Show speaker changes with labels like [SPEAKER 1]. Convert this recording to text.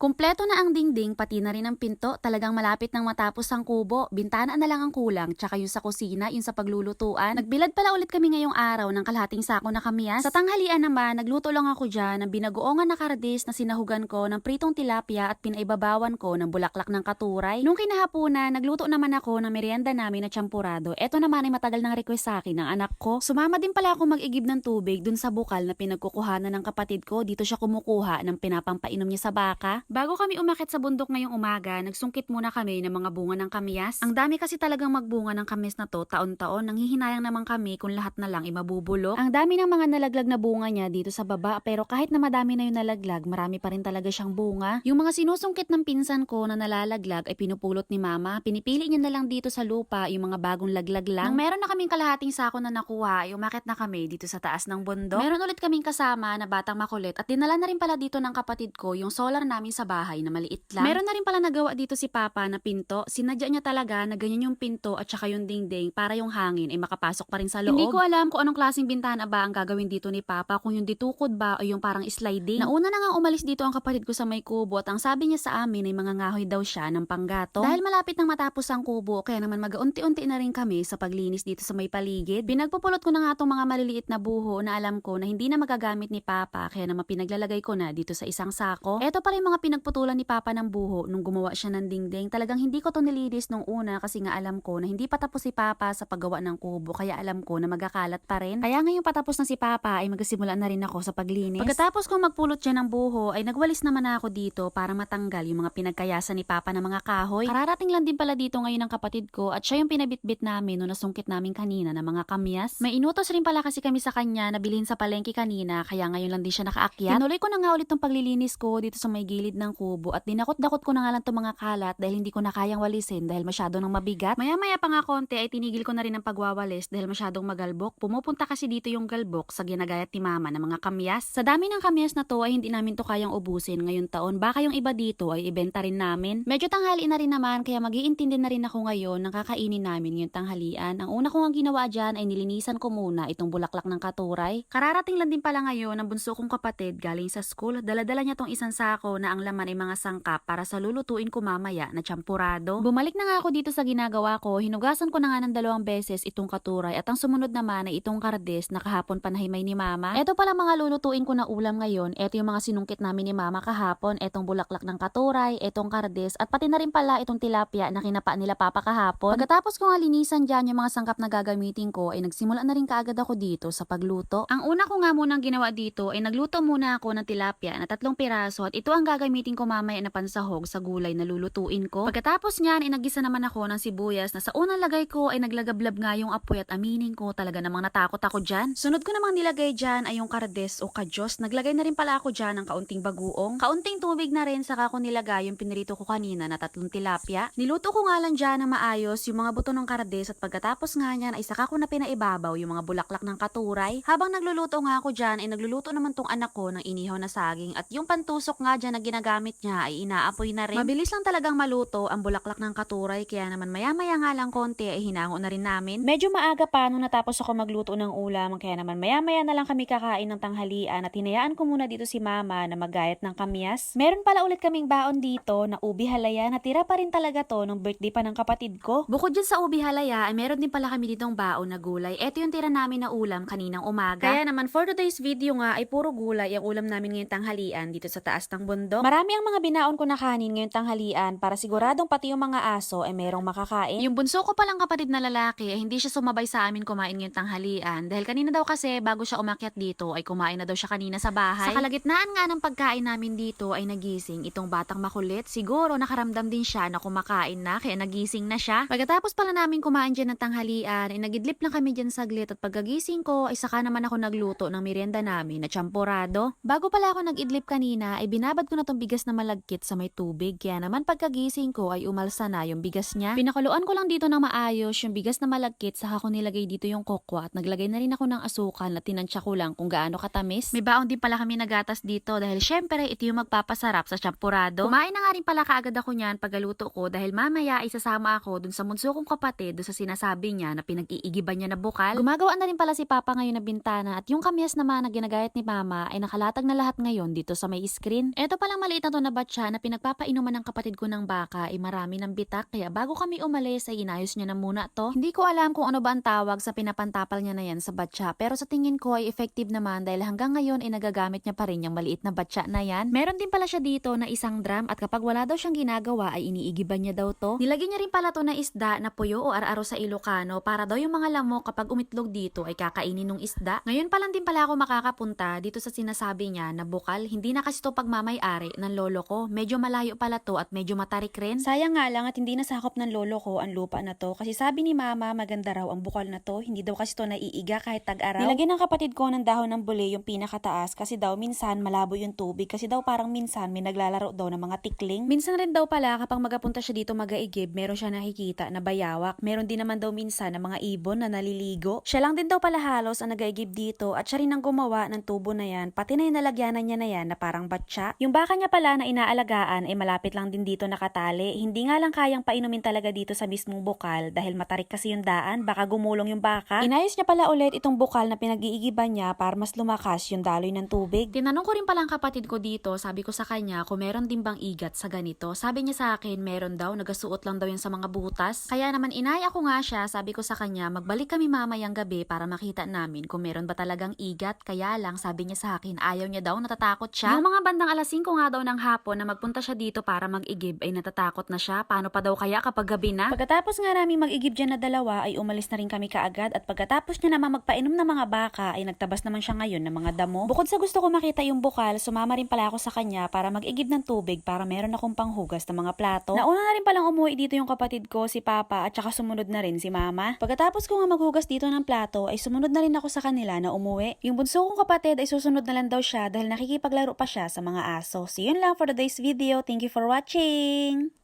[SPEAKER 1] Kumpleto na ang dingding, pati na rin ang pinto, talagang malapit nang matapos ang kubo. Bintana na lang ang kulang, tsaka yung sa kusina, yung sa paglulutuan. Nagbilad pala ulit kami ngayong araw ng kalahating sako na kamyas. Sa tanghalian naman, nagluto lang ako dyan ng binagoongan na kardis na sinahugan ko ng pritong tilapia at pinaibabawan ko ng bulaklak ng katuray. Nung kinahaponan, nagluto naman ako ng merienda namin na champurado. Eto naman ay matagal ng request sa akin ng anak ko. Sumama din pala ako mag-igib ng tubig dun sa bukal na pinagkukuhanan ng kapatid ko. Dito siya kumukuha ng pinapampainom niya sa baka. Bago kami umakit sa bundok ngayong umaga, nagsungkit muna kami ng mga bunga ng kamyas. Ang dami kasi talagang magbunga ng kamyas na to taon-taon. Nanghihinayang naman kami kung lahat na lang imabubulok. Ang dami ng mga nalaglag na bunga niya dito sa baba pero kahit na madami na yung nalaglag, marami pa rin talaga siyang bunga. Yung mga sinusungkit ng pinsan ko na nalalaglag ay pinupulot ni mama. Pinipili niya na lang dito sa lupa yung mga bagong laglag lang. Nang meron na kaming kalahating sako na nakuha, ay umakit na kami dito sa taas ng bundok. Meron ulit kaming kasama na batang makulit at dinala na rin pala dito ng kapatid ko yung solar namin sa bahay na maliit lang. Meron na rin pala nagawa dito si Papa na pinto. Sinadya niya talaga na ganyan yung pinto at saka yung dingding para yung hangin ay makapasok pa rin sa loob. Hindi ko alam kung anong klaseng bintana ba ang gagawin dito ni Papa, kung yung ditukod ba o yung parang sliding. Nauna na nga umalis dito ang kapatid ko sa may kubo at ang sabi niya sa amin ay mga ngahoy daw siya ng panggato. Dahil malapit nang matapos ang kubo, kaya naman mag-unti-unti na rin kami sa paglinis dito sa may paligid. Pinagpupulot ko na nga itong mga maliliit na buho na alam ko na hindi na magagamit ni Papa, kaya naman pinaglalagay ko na dito sa isang sako. Eto pa rin mga pinagputulan ni Papa ng buho nung gumawa siya ng dingding. Talagang hindi ko to nilinis nung una kasi nga alam ko na hindi pa tapos si Papa sa paggawa ng kubo, kaya alam ko na magakalat pa rin. Kaya ngayong patapos na si Papa ay magsimula na rin ako sa paglinis. Pagkatapos kong magpulot siya ng buho ay nagwalis naman ako dito para matanggal yung mga pinagkayasan ni Papa ng mga kahoy. Kararating lang din pala dito ngayon ng kapatid ko at siya yung pinabitbit namin nung nasungkit namin kanina ng mga kamyas. May inutos rin pala kasi kami sa kanya na bilhin sa palengke kanina kaya ngayon lang din siya nakaakyat. Tinuloy ko na nga ulit tong paglilinis ko dito sa may gilid ng kubo at dinakot-dakot ko na nga lang tong mga kalat dahil hindi ko na kayang walisin dahil masyado nang mabigat. Maya-maya pa nga konti ay tinigil ko na rin ang pagwawalis dahil masyadong magalbok. Pumupunta kasi dito yung galbok sa ginagayat ni mama ng mga kamyas. Sa dami ng kamyas na to ay hindi namin to kayang ubusin ngayon taon. Baka yung iba dito ay ibenta rin namin. Medyo tanghali na rin naman kaya mag-iintindi na rin ako ngayon ng kakainin namin yung tanghalian. Ang una kong ang ginawa dyan ay nilinisan ko muna itong bulaklak ng katuray. Kararating lang din pala ngayon ng bunso kong kapatid galing sa school. Daladala niya tong isang sako na ang laman ay mga sangkap para sa lulutuin ko mamaya na champurado. Bumalik na nga ako dito sa ginagawa ko. Hinugasan ko na nga ng dalawang beses itong katuray at ang sumunod naman ay itong kardes na kahapon panahimay ni mama. Ito pala mga lulutuin ko na ulam ngayon. Ito yung mga sinungkit namin ni mama kahapon. Etong bulaklak ng katuray, etong kardes at pati na rin pala itong tilapia na kinapa nila papa kahapon. Pagkatapos ko nga linisan dyan yung mga sangkap na gagamitin ko ay nagsimula na rin kaagad ako dito sa pagluto. Ang una ko nga munang ginawa dito ay nagluto muna ako ng tilapia na tatlong piraso at ito ang gagamitin ko mamaya na pansahog sa gulay na lulutuin ko. Pagkatapos niyan ay naggisa naman ako ng sibuyas na sa unang lagay ko ay naglagablab nga yung apoy at aminin ko talaga namang natakot ako dyan. Sunod ko namang nilagay dyan ay yung kardes o kadyos. Naglagay na rin pala ako dyan ng kaunting baguong. Kaunting tubig na rin saka ko nilagay yung pinirito ko kanina na tatlong tilapia. Niluto ko nga lang dyan na maayos yung mga buto ng kardes at pagkatapos nga niyan ay saka ko na pinaibabaw yung mga bulaklak ng katuray. Habang nagluluto nga ako dyan ay nagluluto naman tong anak ko ng inihaw na saging at yung pantusok nga dyan na ginagamit niya ay inaapoy na rin. Mabilis lang talagang maluto ang bulaklak ng katuray kaya naman maya-maya nga lang konti ay hinango na rin namin. Medyo maaga pa nung natapos ako magluto ng ulam kaya naman maya-maya na lang kami kakain ng tanghalian at hinayaan ko muna dito si mama na magayat ng kamyas. Meron pala ulit kaming baon dito na ubi halaya na tira pa rin talaga to nung birthday pa ng kapatid ko. Bukod dyan sa ubi halaya ay meron din pala kami ditong baon na gulay. Ito yung tira namin na ulam kaninang umaga. Kaya naman for today's video nga ay puro gulay ang ulam namin ngayong tanghalian dito sa taas ng bundok. Marami ang mga binaon ko na kanin ngayong tanghalian para siguradong pati yung mga aso ay merong makakain. Yung bunso ko palang kapatid na lalaki ay hindi siya sumabay sa amin kumain ngayong tanghalian dahil kanina daw kasi bago siya umakyat dito ay kumain na daw siya kanina sa bahay. Sa kalagitnaan nga ng pagkain namin dito ay nagising itong batang makulit. Siguro nakaramdam din siya na kumakain na kaya nagising na siya. Pagkatapos pala namin kumain dyan ng tanghalian ay nagidlip lang kami dyan saglit at pagkagising ko ay saka naman ako nagluto ng merienda namin na champurado. Bago pala ako nag-idlip kanina ay binabad ko na tong bigas na malagkit sa may tubig kaya naman pagkagising ko ay umalsa na yung bigas niya. Pinakuluan ko lang dito ng maayos yung bigas na malagkit saka ko nilagay dito yung kokwa at naglagay na rin ako ng asukal na tinansya ko lang kung gaano katamis. May baon din pala kami nagatas dito dahil syempre ito yung magpapasarap sa champurado. Kumain na nga rin pala kaagad ako niyan paggaluto ko dahil mamaya isasama ako dun sa munso kong kapatid dun sa sinasabi niya na pinag-iigiban niya na bukal. Gumagawa na rin pala si Papa ngayon na bintana at yung kamyas naman na ginagayat ni Mama ay nakalatag na lahat ngayon dito sa may screen. Ito palang maliit na to na batya na pinagpapainuman ng kapatid ko ng baka ay marami ng bitak kaya bago kami umalis ay inayos niya na muna to. Hindi ko alam kung ano ba ang tawag sa pinapantapal niya na yan sa batya pero sa tingin ko ay effective naman dahil hanggang ngayon ay nagagamit niya pa rin yung maliit na batya na yan. Meron din pala siya dito na isang drum at kapag wala daw siyang ginagawa ay iniigiban niya daw to. Nilagyan niya rin pala to na isda na puyo o araro sa Ilocano para daw yung mga lamok kapag umitlog dito ay kakainin ng isda. Ngayon pa lang din pala ako makakapunta dito sa sinasabi niya na bukal. Hindi na kasi to pagmamayari ng lolo ko. Medyo malayo pala to at medyo matarik rin. Sayang nga lang at hindi nasakop ng lolo ko ang lupa na to kasi sabi ni mama maganda raw ang bukal na to. Hindi daw kasi to naiiga kahit tag-araw. Nilagyan ng kapatid ko ng dahon ng buli yung pinakataas kasi daw minsan malabo yung tubig kasi daw parang minsan may naglalaro daw ng mga tikling. Minsan rin daw pala kapag magapunta siya dito magaigib, meron siya nakikita na bayawak. Meron din naman daw minsan na mga ibon na naliligo. Siya lang din daw pala halos ang nagaigib dito at siya rin ang gumawa ng tubo na yan, pati na yung nalagyanan niya na yan na parang batya. Yung baka niya pala na inaalagaan ay malapit lang din dito nakatali. Hindi nga lang kayang painumin talaga dito sa mismong bukal dahil matarik kasi yung daan, baka gumulong yung baka. Inayos niya pala ulit itong bukal na pinag-iigiban niya para mas lumakas yung daloy ng tubig. Tinanong ko rin pala ang kapatid ko dito, sabi ko sa kanya kung meron din bang igat sa ganito. Sabi niya sa akin, meron daw, nagasuot lang daw yan sa mga butas. Kaya naman inaya ko nga siya, sabi ko sa kanya, magbalik kami mamayang gabi para makita namin kung meron ba talagang igat. Kaya lang, sabi niya sa akin, ayaw niya daw, natatakot siya. Yung mga bandang alas 5 nga daw ng hapon na magpunta siya dito para mag-igib ay natatakot na siya. Paano pa daw kaya kapag gabi na? Pagkatapos nga namin mag-igib dyan na dalawa ay umalis na rin kami kaagad at pagkatapos niya naman magpainom ng mga baka ay nagtabas naman siya ngayon ng mga damo. Bukod sa gusto ko makita yung bukal, sumama rin pala ako sa kanya para mag-igib ng tubig para meron akong panghugas ng mga plato. Nauna na rin palang umuwi dito yung kapatid ko, si Papa at saka sumunod na rin si Mama. Pagkatapos ko nga maghugas dito ng plato ay sumunod na rin ako sa kanila na umuwi. Yung bunso kong kapatid ay susunod na lang daw siya dahil nakikipaglaro pa siya sa mga aso. So yun lang for today's video. Thank you for watching!